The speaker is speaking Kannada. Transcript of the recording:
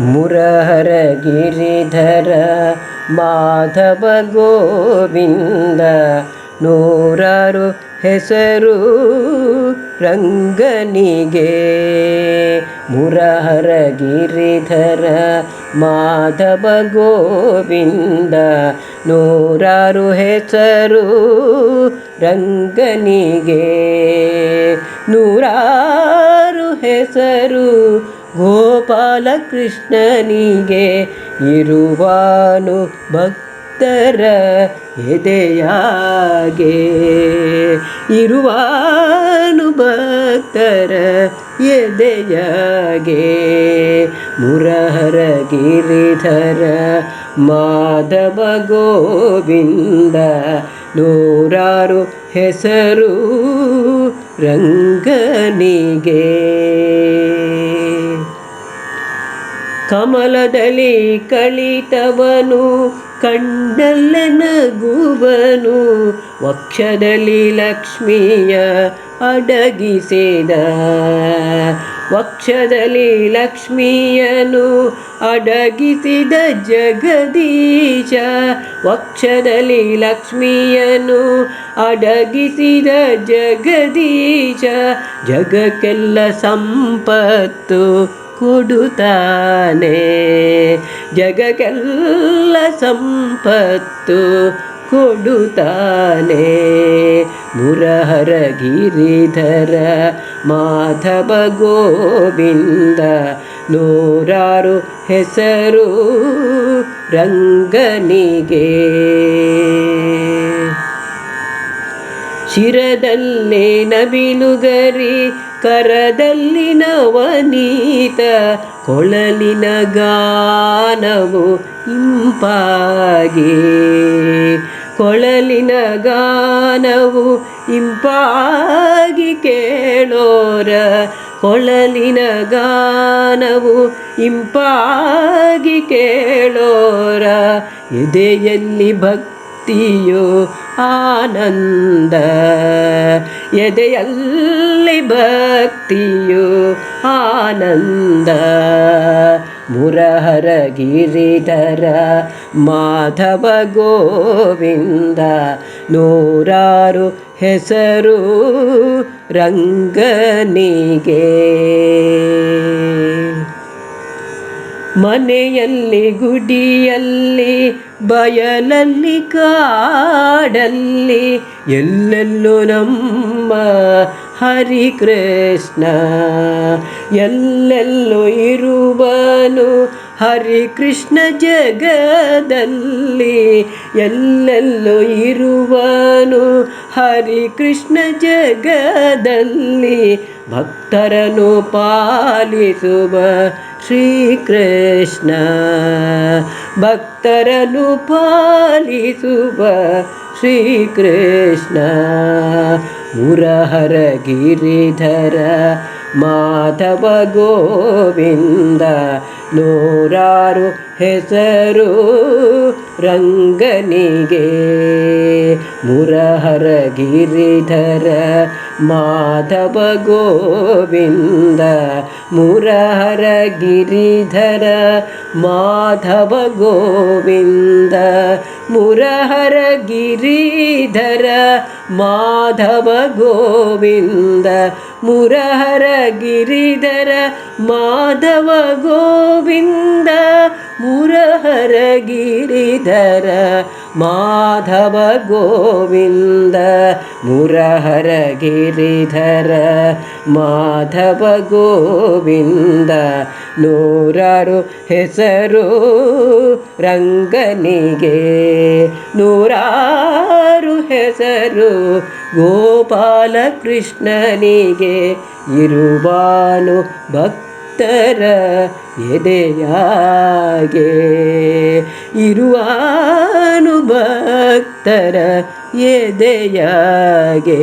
ಮುರಹರ ಗಿರಿಧರ ಮಾಧವ ಗೋವಿಂದ ನೂರಾರು ಹೆಸರು ರಂಗನಿಗೆ. ಮುರಹರ ಗಿರಿಧರ ಮಾಧವ ಗೋವಿಂದ ನೂರಾರು ಹೆಸರು ರಂಗನಿಗೆ. ನೂರಾರು ಹೆಸರು ಗೋಪಾಲ ಕೃಷ್ಣನಿಗೆ ಇರುವಾನು ಭಕ್ತರ ಎದೆಯಾಗೆ. ಇರುವಾನು ಭಕ್ತರ ಎದೆಯಾಗೆ. ಮುರಹರ ಗಿರಿಧರ ಮಾಧವ ಗೋವಿಂದ ನೂರಾರು ಹೆಸರು ರಂಗನಿಗೆ. ಕಮಲದಲ್ಲಿ ಕಳಿತವನು, ಕಂಡಲ್ಲ ನಗುವನು. ವಕ್ಷದಲ್ಲಿ ಲಕ್ಷ್ಮಿಯ ಅಡಗಿಸಿದ ವಕ್ಷದಲ್ಲಿ ಲಕ್ಷ್ಮಿಯನು ಅಡಗಿಸಿದ ಜಗದೀಶ. ವಕ್ಷದಲ್ಲಿ ಲಕ್ಷ್ಮಿಯನು ಅಡಗಿಸಿದ ಜಗದೀಶ. ಜಗಕ್ಕೆಲ್ಲ ಸಂಪತ್ತು ಕೊಡುತ್ತಾನೆ. ಜಗಕ್ಕೆಲ್ಲ ಸಂಪತ್ತು ಕೊಡುತ್ತಾನೆ. ಮುರಹರ ಗಿರಿಧರ ಮಾಧವ ಗೋವಿಂದ ನೂರಾರು ಹೆಸರು ರಂಗನಿಗೆ. ಶಿರದಲ್ಲೇ ನವಿಲುಗರಿ ಕರದಲ್ಲಿ ನವನೀತ ಕೊಳಲಿನ ಗಾನವು ಇಂಪಾಗಿ. ಕೊಳಲಿನ ಗಾನವು ಇಂಪಾಗಿ ಕೇಳೋರ ಕೊಳಲಿನ ಗಾನವು ಇಂಪಾಗಿ ಕೇಳೋರ ಎದೆಯಲ್ಲಿ ಭಕ್ತಿಯು ಆನಂದ. ಎದೆಯಲ್ಲಿ ಭಕ್ತಿಯು ಆನಂದ. ಮುರಹರ ಗಿರಿಧರ ಮಾಧವ ಗೋವಿಂದ ನೂರಾರು ಹೆಸರು ರಂಗನಿಗೆ. ಮನೆಯಲ್ಲಿ, ಗುಡಿಯಲ್ಲಿ, ಬಯಲಲ್ಲಿ, ಕಾಡಲ್ಲಿ, ಎಲ್ಲೆಲ್ಲೂ ನಮ್ಮ ಹರಿಕೃಷ್ಣ. ಎಲ್ಲೆಲ್ಲೂ ಇರುವನು ಹರಿಕೃಷ್ಣ ಜಗದಲ್ಲಿ. ಎಲ್ಲೆಲ್ಲೂ ಇರುವನು ಹರಿಕೃಷ್ಣ ಜಗದಲ್ಲಿ. ಭಕ್ತರನ್ನು ಪಾಲಿಸುವ ಶ್ರೀಕೃಷ್ಣ. ಭಕ್ತರನ್ನು ಪಾಲಿಸುವ ಶ್ರೀಕೃಷ್ಣ. ಮುರಹರ ಗಿರಿಧರ ಮಾಧವ ಗೋವಿಂದ ನೂರಾರು ಹೆಸರು ರಂಗನಿಗೆ ಮುರಹರ ಗಿರಿಧರ ಮಾಧವ ಗೋವಿಂದ ಮುರಹರ ಗಿರಿಧರ ಮಾಧವ ಗೋವಿಂದ ಮುರಹರ ಗಿರಿಧರ ಮಾಧವ ಗೋವಿಂದ ಮುರಹರ ಗಿರಿಧರ ಮಾಧವ ಗೋವಿಂದ ಮುರಹರ ಗಿರಿಧರ ಮಾಧವ ಗೋವಿಂದ, ಮುರಹರಗಿರಿಧರ ಮಾಧವ ಗೋವಿಂದ, ನೂರಾರು ಹೆಸರು ರಂಗನಿಗೆ, ನೂರಾರು ಹೆಸರು ಗೋಪಾಲ ಕೃಷ್ಣನಿಗೆ ಇರುವಾನು ಭಕ್ತರ ಎದೆಯಾಗೆ? ಇರುವಾನು ಭಕ್ತರ ಎದೆಯಾಗೆ?